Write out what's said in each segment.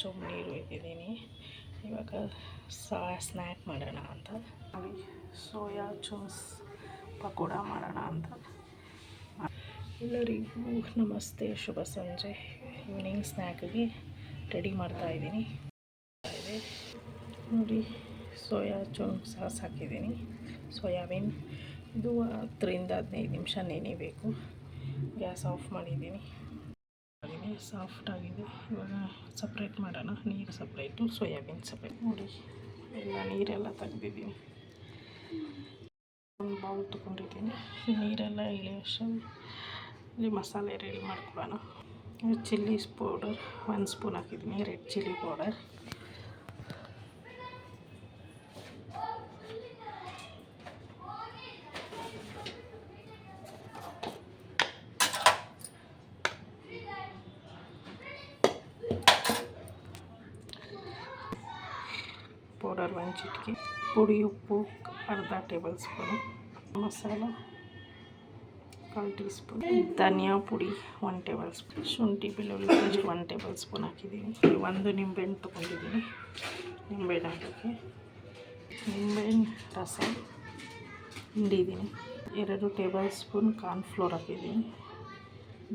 ಚೊಂಬು ನೀರು ಇಟ್ಟಿದ್ದೀನಿ ಇವಾಗ ಸಾ ಸ್ನ್ಯಾಕ್ ಮಾಡೋಣ ಅಂತ. ಸೋಯಾ ಚೂಸ್ ಪಕೋಡ ಮಾಡೋಣ ಅಂತ. ಎಲ್ಲರಿಗೂ ನಮಸ್ತೆ ಶುಭ ಸಂಜೆ. ಈವ್ನಿಂಗ್ ಸ್ನ್ಯಾಕ್ಗೆ ರೆಡಿ ಮಾಡ್ತಾ ಇದ್ದೀನಿ. ಇದೆ ನೋಡಿ ಸೋಯಾ ಚೂನ್ ಸಾಸ್ ಹಾಕಿದ್ದೀನಿ. ಸೋಯಾಬೀನ್. ಇದು ಹತ್ತರಿಂದ ಹದಿನೈದು ನಿಮಿಷ ನೆನೆಯಬೇಕು ಗ್ಯಾಸ್ ಆಫ್ ಮಾಡಿದ್ದೀನಿ. ಸಾಫ್ಟ್ ಆಗಿದೆ. ಇವಾಗ ಸಪ್ರೇಟ್ ಮಾಡೋಣ. ನೀರು ಸಪ್ರೇಟು ಸೋಯಾಬೀನ್ ಸಪ್ರೇಟ್ ನೋಡಿ, ಎಲ್ಲ ನೀರೆಲ್ಲ ತೆಗ್ದಿದ್ದೀನಿ. ಒಂದು ಬೌಲ್ ತೊಗೊಂಡಿದ್ದೀನಿ. ನೀರೆಲ್ಲ ಇಳಿಯೋಷ್ಟು ಇಲ್ಲಿ ಮಸಾಲೆ ರೆಡಿ ಮಾಡ್ಕೊಳ್ಳೋಣ. ಚಿಲ್ಲಿ ಪೌಡರ್ ಒಂದು ಸ್ಪೂನ್ ಹಾಕಿದ್ದೀನಿ. ರೆಡ್ ಚಿಲ್ಲಿ ಪೌಡರ್ ಪೌಡರ್, ಒಂದು ಚಿಟಿಕೆ, ಪುಡಿ, ಉಪ್ಪು, ಅರ್ಧ ಟೇಬಲ್ ಸ್ಪೂನು, ಮಸಾಲ, ಕಾಲು ಟೀ ಸ್ಪೂನ್, ಧನಿಯಾ ಪುಡಿ ಒನ್ ಟೇಬಲ್ ಸ್ಪೂನ್ ಶುಂಠಿ ಬೆಳ್ಳುಳ್ಳಿ ಪೇಸ್ಟ್ ಒನ್ ಟೇಬಲ್ ಸ್ಪೂನ್ ಹಾಕಿದ್ದೀನಿ. ಒಂದು ನಿಂಬೆಹಣ್ಣು ತೊಗೊಂಡಿದ್ದೀನಿ. ನಿಂಬೆಹಣ್ಣು ಹಾಕೋಕ್ಕೆ ನಿಂಬೆಹಣ್ಣು, ರಸ ಹಿಂಡಿದ್ದೀನಿ ಎರಡು ಟೇಬಲ್ ಸ್ಪೂನ್ ಕಾರ್ನ್ಫ್ಲೋರ್ ಹಾಕಿದ್ದೀನಿ.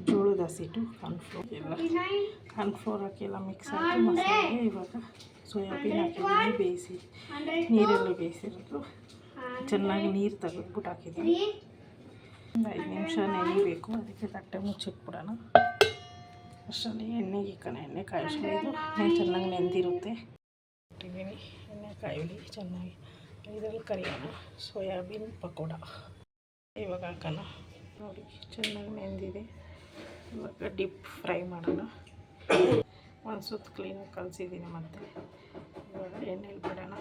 ಜೋಳದ ಹಸಿಟ್ಟು ಕಾರ್ನ್ಫ್ಲೋರ್ ಎಲ್ಲ. ಕಾರ್ನ್ಫ್ಲೋರ್ ಹಾಕಿ ಎಲ್ಲ ಮಿಕ್ಸ್ ಹಾಕಿ ಮಸಾಲೆಗೆ ಇವಾಗ ಸೋಯಾಬೀನ್ ಹಾಕಿದ್ದೀನಿ ಬೇಯಿಸಿ ನೀರಲ್ಲಿ ಬೇಯಿಸಿರೋದು. ಚೆನ್ನಾಗಿ ನೀರು ತೆಗೆದ್ಬಿಟ್ಟು ಹಾಕಿದ್ದೀನಿ ಒಂದು ಐದು ನಿಮಿಷ ನೆನಿಬೇಕು ಅದಕ್ಕೆ ತಟ್ಟೆ ಮುಚ್ಚಿಟ್ಬಿಡೋಣ ಅಷ್ಟರಲ್ಲಿ ಎಣ್ಣೆಗೆ ಇಕ್ಕಣ ಎಣ್ಣೆ ಕಾಯಿಸ್ಕೊಂಡು ಚೆನ್ನಾಗಿ ನೆಂದಿರುತ್ತೆ. ಇಟ್ಟಿದ್ದೀನಿ ಎಣ್ಣೆ ಕಾಯಿಲಿ ಚೆನ್ನಾಗಿ. ಇದರಲ್ಲಿ ಕರಿಯೋಣ. ಸೋಯಾಬೀನ್ ಪಕೋಡ. ಇವಾಗ ಹಾಕೋಣ. ನೋಡಿ ಚೆನ್ನಾಗಿ ನೆಂದಿದೆ. ಇವಾಗ ಡಿಪ್ ಫ್ರೈ ಮಾಡೋಣ. ಒಂದು ಸುತ್ತು ಕ್ಲೀನಾಗಿ ಕಲಿಸಿದ್ದೀನಿ ಮತ್ತೆ. ಇವಾಗ ಎಣ್ಣೆಲಿ ಬಿಡೋಣ.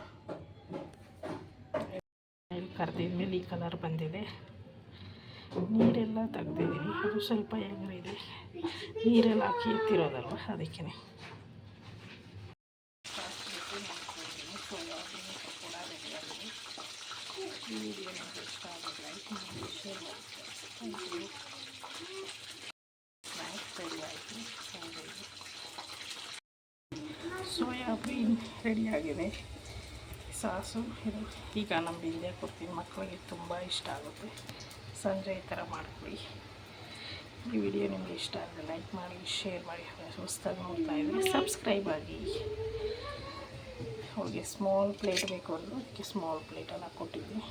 ಎಣ್ಣೆಲಿ ಕರೆದಿದ್ಮೇಲೆ ಈ ಕಲರ್ ಬಂದಿದೆ. ನೀರೆಲ್ಲ ತೆಗ್ದಿದ್ದೀನಿ. ಅದು ಸ್ವಲ್ಪ ಹೆಂಗಿದೆ ನೀರೆಲ್ಲ ಹಾಕಿ ಎತ್ತಿರೋದಲ್ವ? ಅದಕ್ಕೆ ಇಷ್ಟ ಲೈಕ್ ಮಾಡಿ ಶೇರ್ ಮಾಡಿ ಥ್ಯಾಂಕ್ ಯು ಸ್ನ್ಯಾಕ್ಸ್ ರೆಡಿ ಆಯಿತು ಸಂಜೆಗೆ ಸೋಯಾಬೀನ್ ರೆಡಿಯಾಗಿದೆ ಸಾಸು ಇದು. ಈಗ ನಮ್ಮ ಬಿಂದೆ ಕೊಡ್ತೀನಿ. ಮಕ್ಕಳಿಗೆ ತುಂಬ ಇಷ್ಟ ಆಗುತ್ತೆ. ಸಂಜೆ ಈ ಥರ ಮಾಡಿಕೊಡಿ ಈ ವಿಡಿಯೋ ನಿಮಗೆ ಇಷ್ಟ ಆದರೆ ಲೈಕ್ ಮಾಡಿ, ಶೇರ್ ಮಾಡಿ ಹೊಸ್ದಾಗಿ ನೋಡ್ತಾ ಇದ್ದರೆ ಸಬ್ಸ್ಕ್ರೈಬ್ ಆಗಿ. ಅವ್ರಿಗೆ ಸ್ಮಾಲ್ ಪ್ಲೇಟ್ ಬೇಕು ಅಂದರು, ಅದಕ್ಕೆ ಸ್ಮಾಲ್ ಪ್ಲೇಟನ್ನು ಕೊಟ್ಟಿದ್ದೀನಿ.